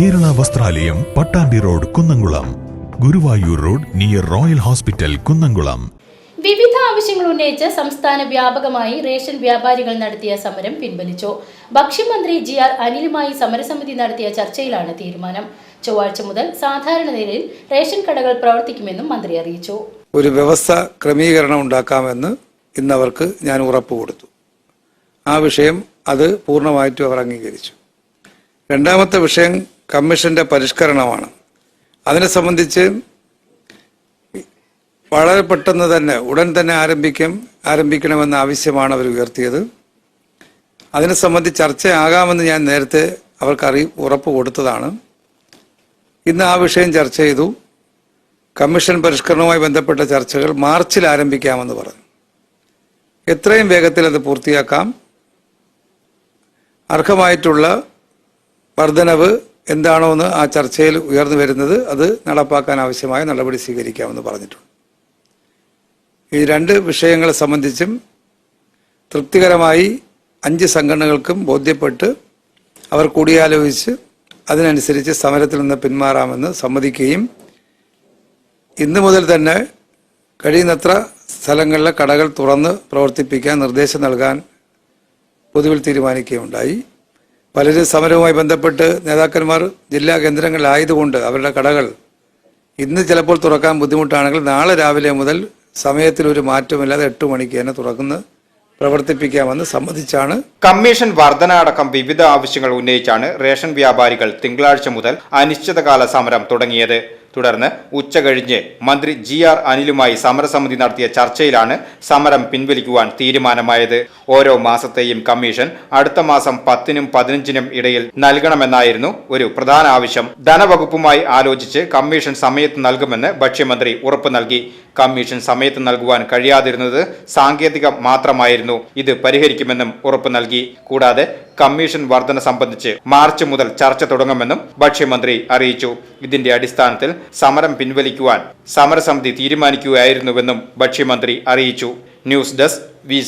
ദേവാലയം Pattambi road Kunnamkulam. Guruvayur road near Royal hospital Kunnamkulam. വിവിധ ആവശ്യങ്ങൾ ഉന്നയിച്ച് സംസ്ഥാന വ്യാപകമായി റേഷൻ വ്യാപാരികൾ നടത്തിയ സമരം പിൻവലിച്ചു. ഭക്ഷ്യമന്ത്രി ജി ആർ അനിലുമായി സമരസമിതി നടത്തിയ ചർച്ചയിലാണ് തീരുമാനം. ചൊവ്വാഴ്ച മുതൽ സാധാരണ നിലയിൽ റേഷൻ കടകൾ പ്രവർത്തിക്കുമെന്നും മന്ത്രി അറിയിച്ചു. ഒരു വ്യവസ്ഥ ക്രമീകരണം ഉണ്ടാക്കാമെന്ന് ഇന്ന് അവർക്ക് ഞാൻ ഉറപ്പ് കൊടുത്തു. ആ വിഷയം അത് പൂർണമായിട്ടും അവർ അംഗീകരിച്ചു. രണ്ടാമത്തെ വിഷയം കമ്മീഷന്റെ പരിഷ്കരണമാണ്. അതിനെ സംബന്ധിച്ച് വളരെ പെട്ടെന്ന് തന്നെ ഉടൻ തന്നെ ആരംഭിക്കും ആരംഭിക്കണമെന്ന ആവശ്യമാണ് അവർ ഉയർത്തിയത്. അതിനെ സംബന്ധിച്ച് ചർച്ചയാകാമെന്ന് ഞാൻ നേരത്തെ അവർക്ക് അറി ഉറപ്പ് കൊടുത്തതാണ്. ഇന്ന് ആ വിഷയം ചർച്ച ചെയ്തു. കമ്മീഷൻ പരിഷ്കരണവുമായി ബന്ധപ്പെട്ട ചർച്ചകൾ മാർച്ചിൽ ആരംഭിക്കാമെന്ന് പറഞ്ഞു. എത്രയും വേഗത്തിൽ അത് പൂർത്തിയാക്കാം. അർഹമായിട്ടുള്ള വർധനവ് എന്താണോ എന്ന് ആ ചർച്ചയിൽ ഉയർന്നു വരുന്നത് അത് നടപ്പാക്കാൻ ആവശ്യമായ നടപടി സ്വീകരിക്കാമെന്ന് പറഞ്ഞിട്ടുണ്ട്. ഈ രണ്ട് വിഷയങ്ങളെ സംബന്ധിച്ചും തൃപ്തികരമായി അഞ്ച് സംഘടനകൾക്കും ബോധ്യപ്പെട്ട് അവർ കൂടിയാലോചിച്ച് അതിനനുസരിച്ച് സമരത്തിൽ നിന്ന് പിന്മാറാമെന്ന് സമ്മതിക്കുകയും ഇന്ന് മുതൽ തന്നെ കഴിയുന്നത്ര സ്ഥലങ്ങളിലെ കടകൾ തുറന്ന് പ്രവർത്തിപ്പിക്കാൻ നിർദ്ദേശം നൽകാൻ പൊതുവിൽ തീരുമാനിക്കുകയുണ്ടായി. പലരും സമരവുമായി ബന്ധപ്പെട്ട് നേതാക്കന്മാർ ജില്ലാ കേന്ദ്രങ്ങളിലായതുകൊണ്ട് അവരുടെ കടകൾ ഇന്ന് ചിലപ്പോൾ തുറക്കാൻ ബുദ്ധിമുട്ടാണെങ്കിൽ നാളെ രാവിലെ മുതൽ സമയത്തിൽ ഒരു മാറ്റമില്ലാതെ എട്ട് മണിക്ക് തന്നെ തുറക്കുന്ന. പ്രവർത്തിപ്പിക്കാമെന്ന് സമ്മതിച്ചാണ്. കമ്മീഷൻ വർധന അടക്കം വിവിധ ആവശ്യങ്ങൾ ഉന്നയിച്ചാണ് റേഷൻ വ്യാപാരികൾ തിങ്കളാഴ്ച മുതൽ അനിശ്ചിതകാല സമരം തുടങ്ങിയത്. തുടർന്ന് ഉച്ചകഴിഞ്ഞ് മന്ത്രി ജി ആർ അനിലുമായി സമരസമിതി നടത്തിയ ചർച്ചയിലാണ് സമരം പിൻവലിക്കുവാൻ തീരുമാനമായത്. ഓരോ മാസത്തെയും കമ്മീഷൻ അടുത്ത മാസം പത്തിനും പതിനഞ്ചിനും ഇടയിൽ നൽകണമെന്നായിരുന്നു ഒരു പ്രധാന ആവശ്യം. ധനവകുപ്പുമായി ആലോചിച്ച് കമ്മീഷൻ സമയത്ത് നൽകുമെന്ന് ഭക്ഷ്യമന്ത്രി ഉറപ്പ് നൽകി. കമ്മീഷൻ സമയത്ത് നൽകുവാൻ കഴിയാതിരുന്നത് സാങ്കേതികം മാത്രമായിരുന്നു. ഇത് പരിഹരിക്കുമെന്നും ഉറപ്പ് നൽകി. കൂടാതെ കമ്മീഷൻ വർധന സംബന്ധിച്ച് മാർച്ച് മുതൽ ചർച്ച തുടങ്ങുമെന്നും ഭക്ഷ്യമന്ത്രി അറിയിച്ചു. ഇതിന്റെ അടിസ്ഥാനത്തിൽ സമരം പിൻവലിക്കുവാൻ സമരസമിതി തീരുമാനിക്കുകയായിരുന്നുവെന്നും ഭക്ഷ്യമന്ത്രി അറിയിച്ചു. News desk V